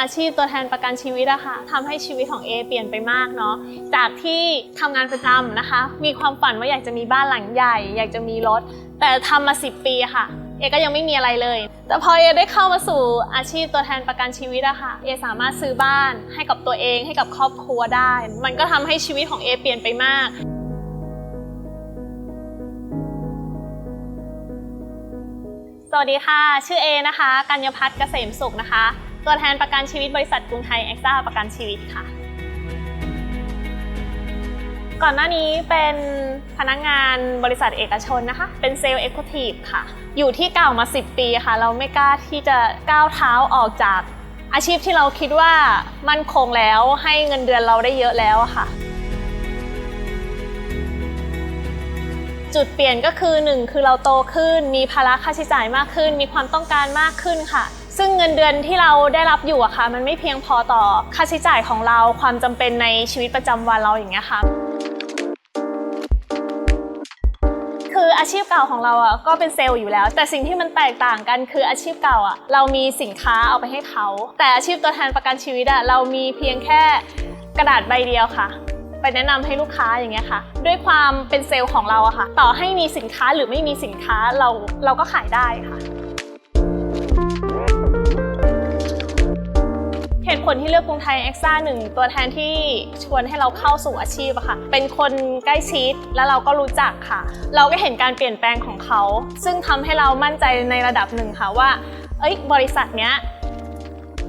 อาชีพตัวแทนประกันชีวิตอะค่ะทำให้ชีวิตของเอเปลี่ยนไปมากเนาะจากที่ทำงานประจำนะคะ มีความฝันว่าอยากจะมีบ้านหลังใหญ่ อยากจะมีรถ แต่ทำมา 10 ปีะค่ะ เอก็ยังไม่มีอะไรเลย แต่พอเอได้เข้ามาสู่อาชีพตัวแทนประกันชีวิตอะค่ะ เอสามารถซื้อบ้านให้กับตัวเองให้กับครอบครัวได้ มันก็ทำให้ชีวิตของเอเปลี่ยนไปมากสวัสดีค่ะ ชื่อเอนะคะ กัญญพัฒน์เกษมสุขนะคะ ตัวแทนประกันชีวิตบริษัทกรุงไทยเอ็กซ่าประกันชีวิตค่ะ ก่อนหน้านี้เป็นพนักงานบริษัทเอกชนนะคะ เป็นเซลล์เอ็กซ์ทีฟค่ะ อยู่ที่เก่ามา 10 ปีค่ะ เราไม่กล้าที่จะก้าวเท้าออกจากอาชีพที่เราคิดว่ามั่นคงแล้วให้เงินเดือนเราได้เยอะแล้วค่ะจุดเปลี่ยนก็คือ 1 คือเราโตขึ้น มีภาระค่าใช้จ่ายมากขึ้น มีความต้องการมากขึ้นค่ะ ซึ่งเงินเดือนที่เราได้รับอยู่อะค่ะ มันไม่เพียงพอต่อค่าใช้จ่ายของเราความจำเป็นในชีวิตประจำวันเราอย่างเงี้ยค่ะ คืออาชีพเก่าของเราอะก็เป็นเซลล์อยู่แล้ว แต่สิ่งที่มันแตกต่างกันคืออาชีพเก่าอะเรามีสินค้าเอาไปให้เขา แต่อาชีพตัวแทนประกันชีวิตอะเรามีเพียงแค่กระดาษใบเดียวค่ะ ไปแนะนำให้ลูกค้าอย่างเงี้ยค่ะ ด้วยความเป็นเซลล์ของเราอะค่ะ ต่อให้มีสินค้าหรือไม่มีสินค้าเราเราก็ขายได้ค่ะ เหตุผลที่เลือกกรุงไทยเอ็กซ่าหนึ่งตัวแทนที่ชวนให้เราเข้าสู่อาชีพอะค่ะ เป็นคนใกล้ชิดแล้วเราก็รู้จักค่ะ เราก็เห็นการเปลี่ยนแปลงของเขา ซึ่งทำให้เรามั่นใจในระดับหนึ่งค่ะว่า เอ้ยบริษัทเนี้ย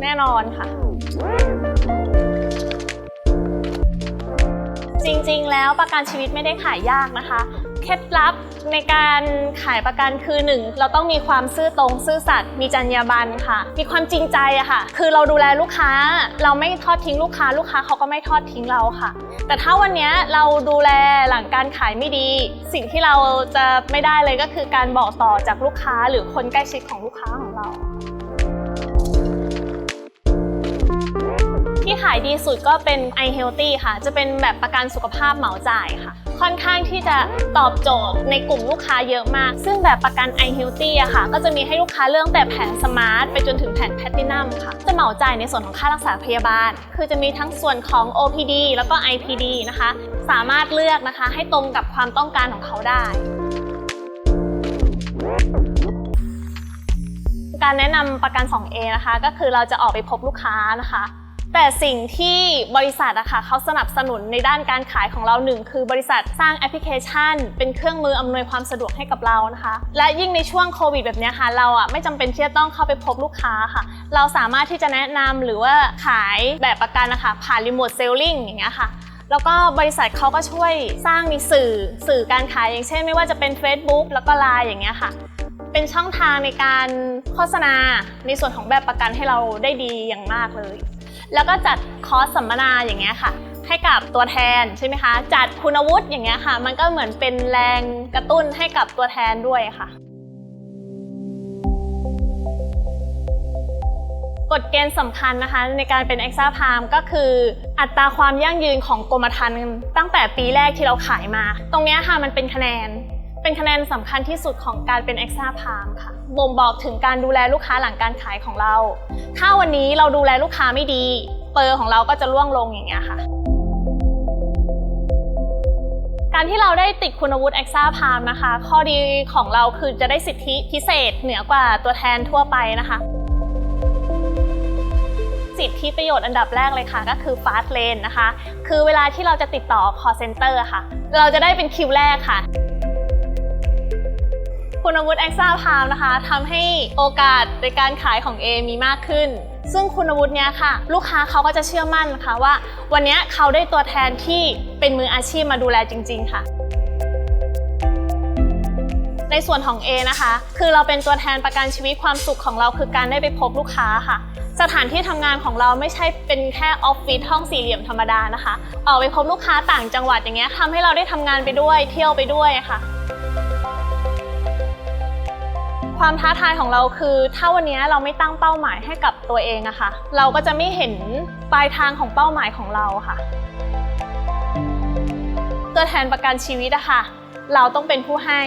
แน่นอนค่ะ จริงๆ แล้วประกันชีวิตไม่ได้ขายยากนะคะ เคล็ดลับในการขายประกันคือหนึ่งเราต้องมีความซื่อตรงซื่อสัตย์มีจรรยาบรรณค่ะ มีความจริงใจอะค่ะ คือเราดูแลลูกค้า เราไม่ทอดทิ้งลูกค้า ลูกค้าเขาก็ไม่ทอดทิ้งเราค่ะ แต่ถ้าวันนี้เราดูแลหลังการขายไม่ดี สิ่งที่เราจะไม่ได้เลยก็คือการบอกต่อจากลูกค้า หรือคนใกล้ชิดของลูกค้าของเราที่ขายดีสุดก็เป็น i healthy ค่ะ จะเป็นแบบประกันสุขภาพเหมาจ่ายค่ะ ค่อนข้าง ที่จะตอบโจทย์ในกลุ่มลูกค้าเยอะมาก ซึ่งแบบประกัน i healthy อะค่ะ ก็จะมีให้ลูกค้าเรื่องแต่แผนสมาร์ทไปจนถึงแผนแพ t ตินัมค่ะ จะเหมาจ่ายในส่วนของค่ารักษาพยาบาล คือจะมีทั้งส่วนของ OPD แล้วก็ IPD นะคะ สามารถเลือกนะคะ ให้ตรงกับความต้องการของเขาได้การแนะนำประกัน 2A นะคะ ก็คือเราจะออกไปพบลูกค้านะคะ แต่สิ่งที่บริษัทอะค่ะเขาสนับสนุนในด้านการขายของเราหนึ่งคือบริษัทสร้างแอปพลิเคชัน เป็นเครื่องมืออำนวยความสะดวกให้กับเรานะคะ และยิ่งในช่วงโควิดแบบนี้ค่ะ เราอะไม่จำเป็นที่จะต้องเข้าไปพบลูกค้าค่ะ เราสามารถที่จะแนะนำหรือว่าขายแบบประกันนะคะผ่านรีโมทเซลลิงอย่างเงี้ยค่ะแล้วก็บริษัทเขาก็ช่วยสร้างมีสื่อสื่อการขายอย่างเช่น ไม่ว่าจะเป็น Facebook แล้วก็ Line อย่างเงี้ยค่ะ เป็นช่องทางในการโฆษณาในส่วนของแบบประกันให้เราได้ดีอย่างมากเลย แล้วก็จัดคอร์สสัมมนาอย่างเงี้ยค่ะ ให้กับตัวแทนใช่ไหมคะ จัดคุณวุฒิอย่างเงี้ยค่ะ มันก็เหมือนเป็นแรงกระตุ้นให้กับตัวแทนด้วยค่ะกฎเกณฑ์สำคัญนะคะในการเป็น e x a p a l m ก็คืออัตราความยั่งยืนของกรมธรรม์ตั้งแต่ปีแรกที่เราขายมา ตรงเนี้ยค่ะมันเป็นคะแนน เป็นคะแนนสำคัญที่สุดของการเป็น e x a p a l m ค่ะ บ่งบอกถึงการดูแลลูกค้าหลังการขายของเรา ถ้าวันนี้เราดูแลลูกค้าไม่ดี เปอร์ของเราก็จะร่วงลงอย่างเงี้ยค่ะการที่เราได้ติดคุณวุฒิ e x a p a l m นะคะ ข้อดีของเราคือจะได้สิทธิพิเศษเหนือกว่าตัวแทนทั่วไปนะคะ สิทธิประโยชน์อันดับแรกเลยค่ะ ก็คือ fast lane นะคะ คือเวลาที่เราจะติดต่อ call center ค่ะ เราจะได้เป็นคิวแรกค่ะ คุณวุฒิ e x a p a l m นะคะทำให้โอกาสในการขายของ A มีมากขึ้น ซึ่งคุณวุฒิเนี้ยค่ะ ลูกค้าเขาก็จะเชื่อมั่นนะคะว่า วันเนี้ยเขาได้ตัวแทนที่เป็นมืออาชีพมาดูแลจริง ๆ ค่ะในส่วนของ A นะคะ คือเราเป็นตัวแทนประกันชีวิตความสุขของเราคือการได้ไปพบลูกค้าค่ะ สถานที่ทำงานของเราไม่ใช่เป็นแค่ออฟฟิศห้องสี่เหลี่ยมธรรมดานะคะ ออกไปพบลูกค้าต่างจังหวัดอย่างเงี้ยทำให้เราได้ทำงานไปด้วย เที่ยวไปด้วยค่ะ ความท้าทายของเราคือ ถ้าวันนี้เราไม่ตั้งเป้าหมายให้กับตัวเองอะค่ะ เราก็จะไม่เห็นปลายทางของเป้าหมายของเราค่ะ ตัวแทนประกันชีวิตอะค่ะ เราต้องเป็นผู้ให้